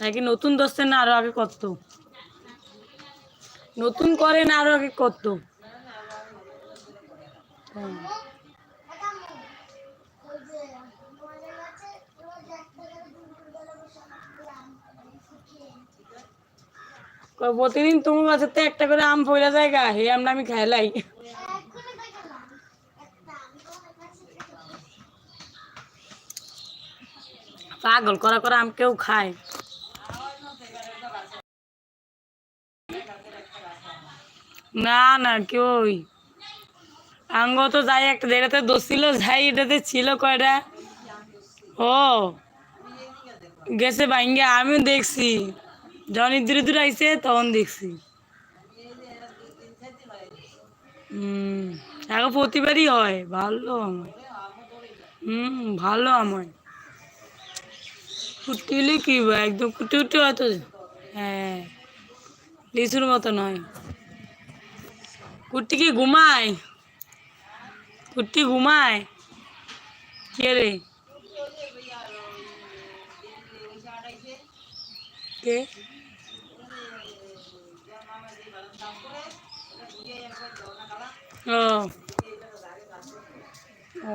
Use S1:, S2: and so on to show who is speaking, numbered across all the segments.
S1: নাকি নতুন দোস্তের না, আরও আগে করত। নতুন করে না, আরও আগে করত। প্রতিদিন তোমার বাসাতে একটা করে আম পয়লা জায়গা হে আমরা আমি খাইলাই পাগল করা করা আম কেউ খায়। না না, কেউই। আঙ্গ তো যাই, একটা যেটাতে দোষ ছিল, যাই, এটাতে ছিল কয়টা? ও, গেছে ভাঙ্গে, আমিও দেখছি। যখন ইদুর ইদুর আইসে তখন দেখছি। হুম এখন প্রতিবারই হয়, ভালো আমার হুম ভালো আমার কুটিলে কি একদম কুটি কুটি হয়তো হ্যাঁ লিচুর মতো নয়। কুট্টি কি ঘুমায় কুট্টি ঘুমায় কে রে কে ও ও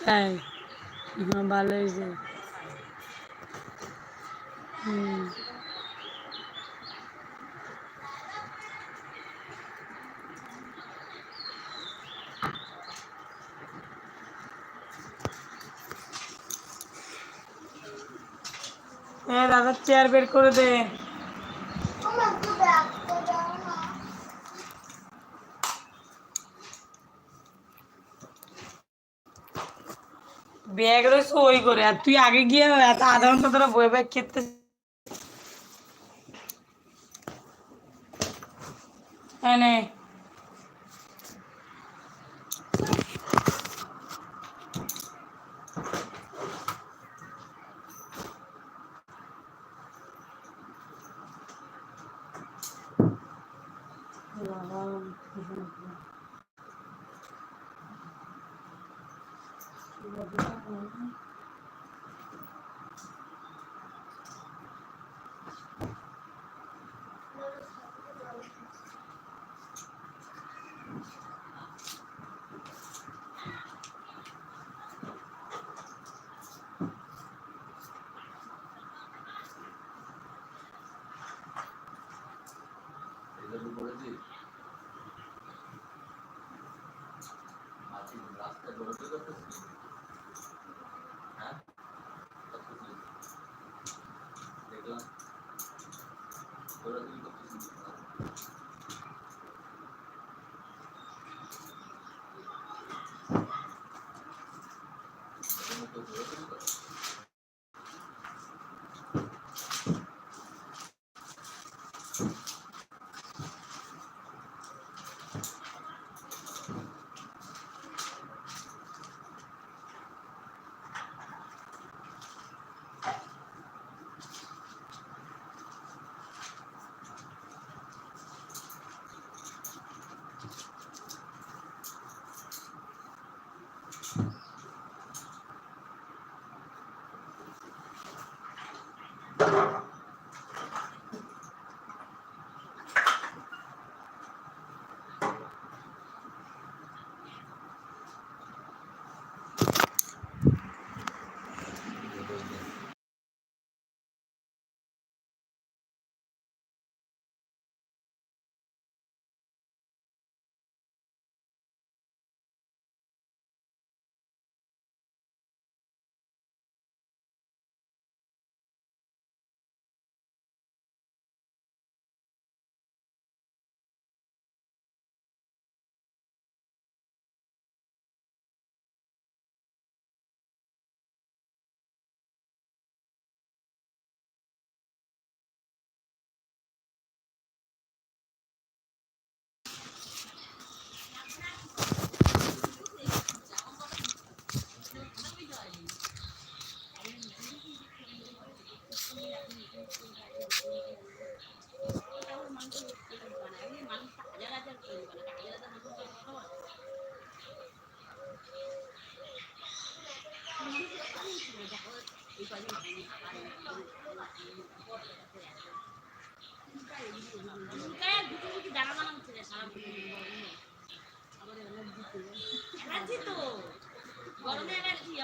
S1: তাই হ্যাঁ ভালো হয়েছে হুম। হ্যাঁ দাদা চেয়ার বের করে দে। ওই করে? আর তুই আগে গিয়ে এত আধা ঘণ্টা ধরে বই বয়ে খেতে এনে
S2: বাবা এটা কি করেছি।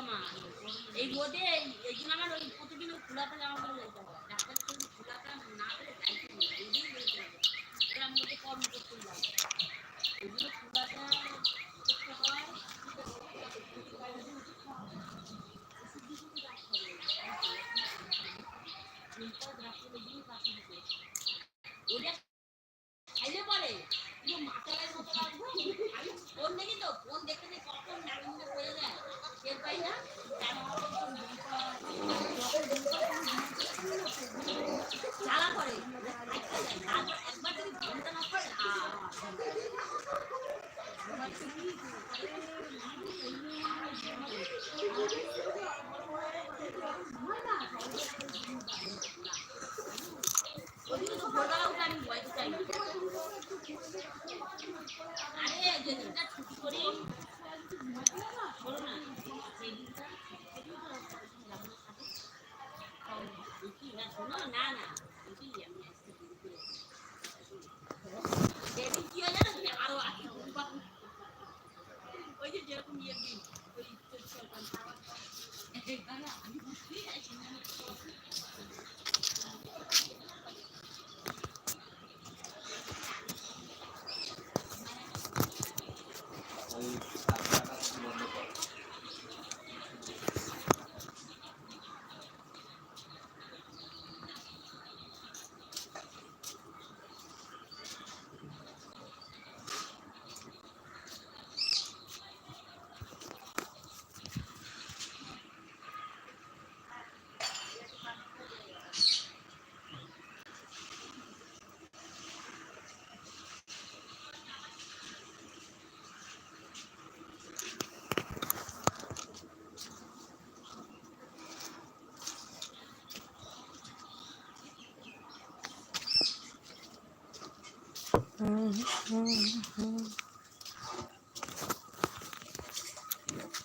S2: আমার এই রোদে এই- এই জন্য আমার ওই প্রতিদিন ওই খোলাতে জামা পরে যেতে হয় না পেলে যাইতে নেই রোদেই যেতে হবে। এটা আমি ওকে কর্ম করতে যাব। এই জন্য করতে হয় ওটা খাইলে পরে পুরো মাথায় মতো লাগবে আমি ফোন দেখি তো ফোন দেখতে দেখতে কখন নাকের মুখে পড়ে যায় টের পাই না জ্বালা করে একবার যদি ফোনটা না করে ওদিকে তো ভোরবেলা উঠে আমি ভয় চাই না আরে যেদিনটা ছুটি করি শোনো না সেই দিনটা কি না শোনো না না কি আমি আজকে দেরি করে সেদিন কি হয় জানো তুমি আরও আগে ওই যে যেরকম ইয়ে দিন ওই আমি বুঝতেই চাইছি না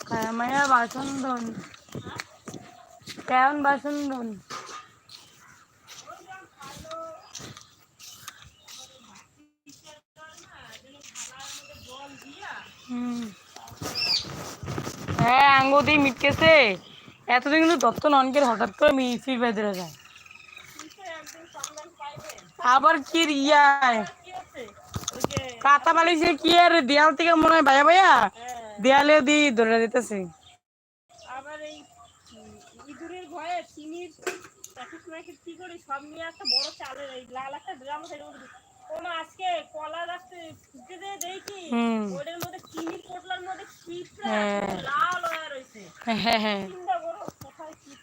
S3: কায়ামায়া বাসন ধন কেমন বাসন ধন। হ্যাঁ আঙ্গুতি মিটকেছে। এতদিন কিন্তু দত্ত ননকের হঠাৎ করে মিফি বেঁধে যায়। আবার কি রিয়ায় কাতা বালিশে কি আর দেয়াল থেকে মনে হয় ভাইয়া ভাইয়া দেয়ালে দি ধরে দিতেছে
S4: আবার এই ইঁদুরের ভয়ে চিনির প্যাকেট ম্যাকেট কি করি সব নিয়ে একটা বড় চালের এই লাল একটা ড্রাম কোনো আজকে কলা গাছতে ফুটে দিয়ে দেখি ওটার মধ্যে চিনির পোটলার মধ্যে
S3: হ্যাঁ।
S4: লাল হয়ে রয়েছে।
S3: হ্যাঁ হ্যাঁ।
S4: কোথায় কি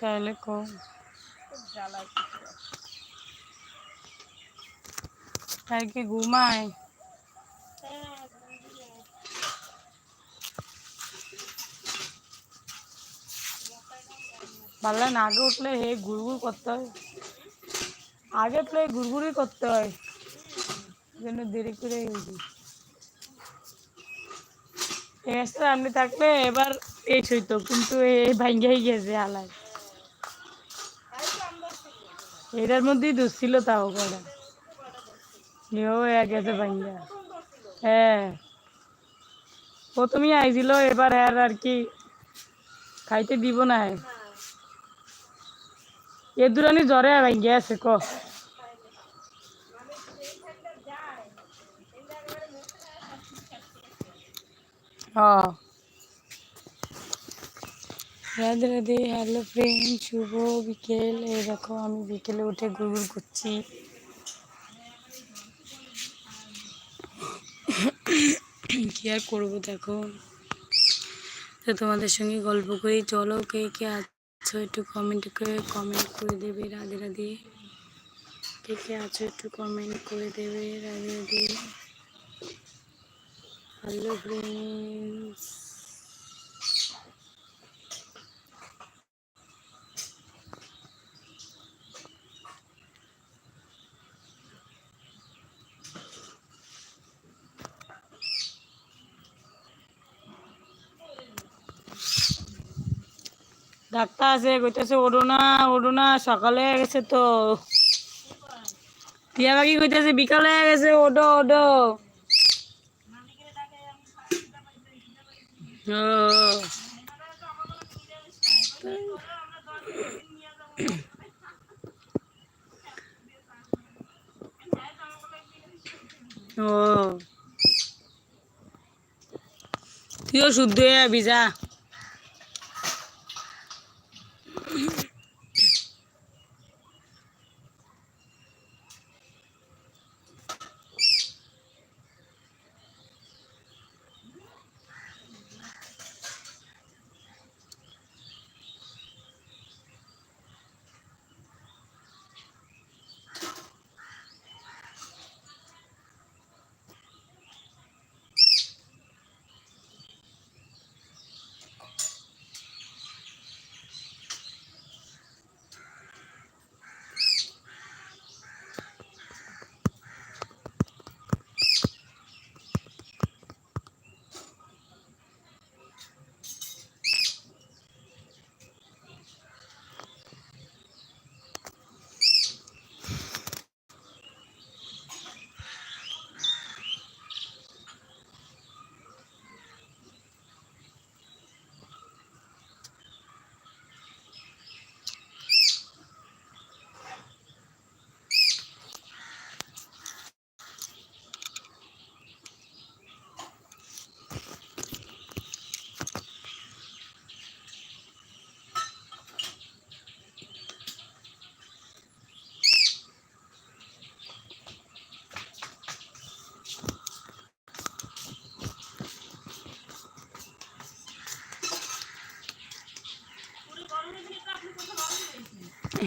S3: তাহলে কম
S4: খুব জ্বালায়।
S3: আর কি ঘুমায়। ভালো আগে উঠলে হে ঘুরঘুর করতে হয়। আগে উঠলে ঘুরঘুরি করতে হয়। জন্য দেরি করে উঠি। আপনি থাকলে এবার এই হইতো কিন্তু এই ভাঙ্গাই গেছে আলাই এটার মধ্যেই দোষ ছিল তাও কটা গেছে ভাঙ্গা। হ্যাঁ। প্রথমেই আইছিল, এবার আর আর কি খাইতে দিব না। এ দুরানি জ্বরে আছে, ক। হ্যাঁ হ্যালো ফ্রেন্ড শুভ বিকেল। দেখো, আমি বিকেলে উঠে গুড়গুড় করছি। কি আর করব দেখো? তো তোমাদের সঙ্গে গল্প করি। চলো কে কে আছো একটু কমেন্ট করে কমেন্ট করে দেবে রাধে রাধে। কে কে আছো একটু কমেন্ট করে দেবে Radhe Radhe. Hello friends doctor আছে, কইতেছে ওডো না ওডো না, সকালে গেছে তো। টিয়া পাখি কইতেছে, বিকালে গেছে ওডো ওডো ও। তুইও শুদ্ধ হয়ে যা।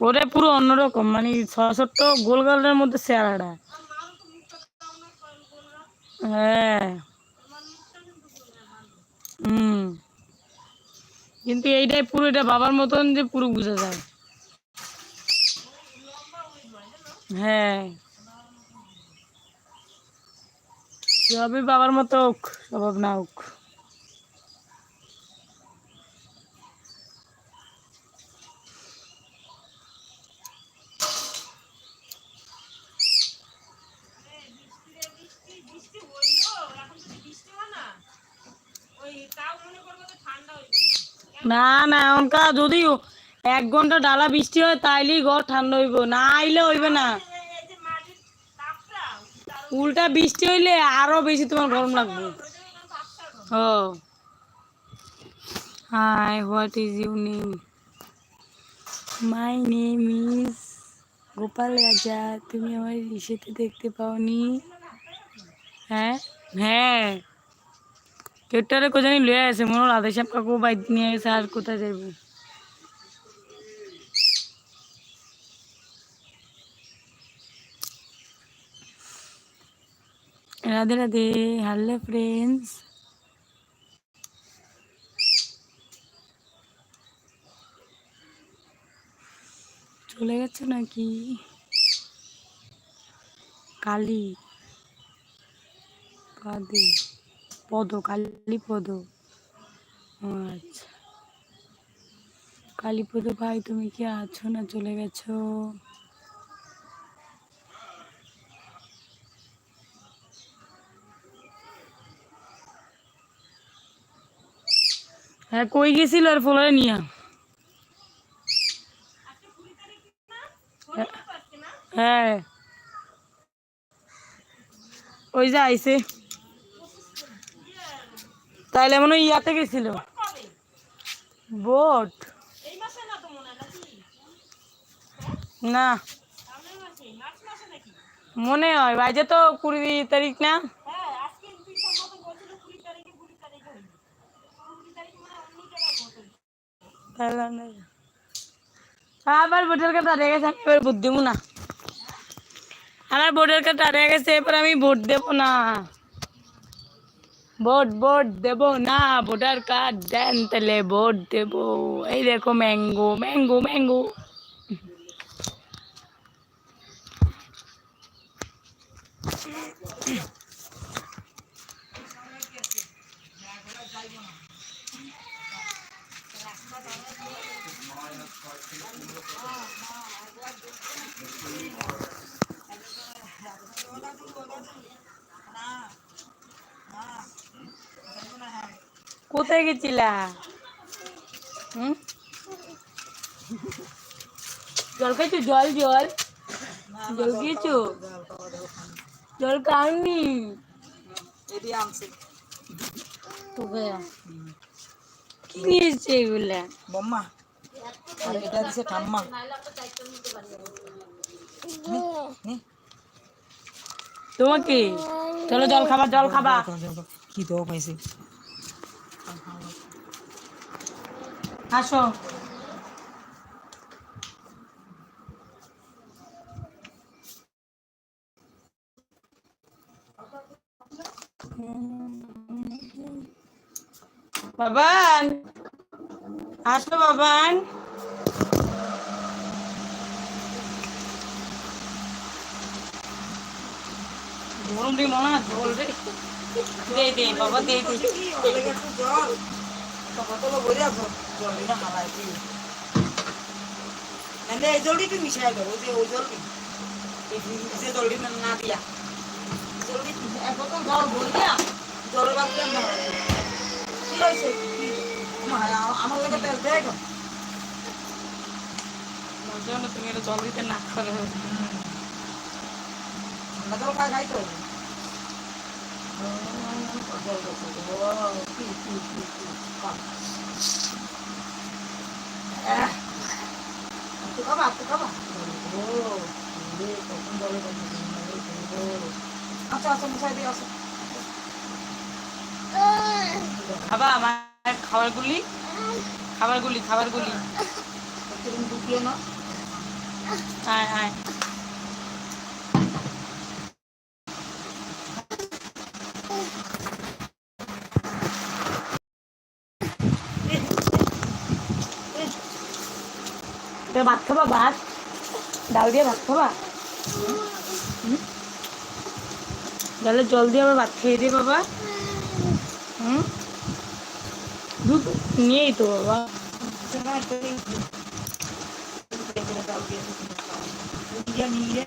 S3: ওটা পুরো অন্যরকম মানে ছোট গোল গালের মধ্যে চেহারাটা হ্যাঁ। হুম। কিন্তু এইটাই পুরো, এটা বাবার মতন যে পুরো বুঝা যায়। হ্যাঁ। সবই বাবার মতো হোক, স্বভাব না হোক
S4: বৃষ্টি হইল এখন যদি বৃষ্টি হয় না ওই তাও মনে করব যে ঠান্ডা হইবে না
S3: না এখনকার যদি এক ঘণ্টা ডালা বৃষ্টি হয়, তাইলেই ঘর ঠান্ডা হইব। না আইলে হইবে না। উল্টা বৃষ্টি হইলে আরও বেশি তোমার গরম লাগবে। ও hi what is you name my name is Gopal Raja তুমি আমার ইসেতে দেখতে পাওনি। হ্যাঁ? হ্যাঁ। কেউটারে কোথায় লয়ে আছে মনে হয় রাধেশ্যাম কাকু বাইক নিয়ে গেছে আর কোথায় যাইব? রাধে রাধে হ্যালো ফ্রেন্ডস চলে গেছে নাকি? কালী। কাদে পদ, কালী পদ। ও আচ্ছা। কালীপদ ভাই, তুমি কি আছো না চলে গেছো? হ্যাঁ কই গেছিল আর ফোলারে নিয়া? হ্যাঁ। ওই যে আইসে তাইলে মনে হয় ইয়াতে গেছিল। বোট।
S4: না। মনে হয়
S3: বাইজে তো কুড়ি তারিখ না। আবার ভোটার কার্ড গেছে এবার ভোট না। আমার ভোটার কার্ড হারিয়ে গেছে, এবার আমি ভোট দেবো না। ভোট ভোট দেব না ভোটার কার্ড দেন তাহলে ভোট দেব এই দেখো ম্যাঙ্গো ম্যাঙ্গো ম্যাঙ্গো কোথায় গেছিলা? হুম? জল খাইছো? জল জল। জল খেয়েছো? জল খাওনি? কি নিয়েছে এগুলা?
S5: বম্মা আর এটা দিছে ঠাম্মা। নে, নে।
S3: তোমাকে? চলো জল খাবা জল খাবা।
S5: কি তো পাইছে?
S3: আসো। বাবান আসো বাবান। গরম দিকে মনে হয় জল রে। দে দে বাবা দে দে।
S5: একটু জল বোতল ভরে আছো জল না হালাই কি নালে এই জলটি তুমি মিশাই দাও যে ওই জলটি যে জলটি না না দিয়া। জলটি এক বোতল জল ভরিয়া জলের বাকি কি হয়েছে? কি মা, আ- আমার লাগে তেল দেয় গো।
S3: তুমি এটা জল দিতে না করে
S5: ঠান্ডা জল খাই খাই তো। খাবা, একটু খাবা। ও, রে, কখন জলে কখন আচ্ছা আচ্ছা মশাই দিয়ে আসো
S3: খাবা আমার খাবারগুলি? খাবারগুলি খাবারগুলি।
S5: না
S3: আয় আয়। তো ভাত খাবা, ভাত। ডাল দিয়ে ভাত খাবা? তাহলে জলে দিয়ে আবার ভাত খেয়ে দিয়ে বাবা। দুধ নিয়েই তো বাবা।
S5: নিয়ে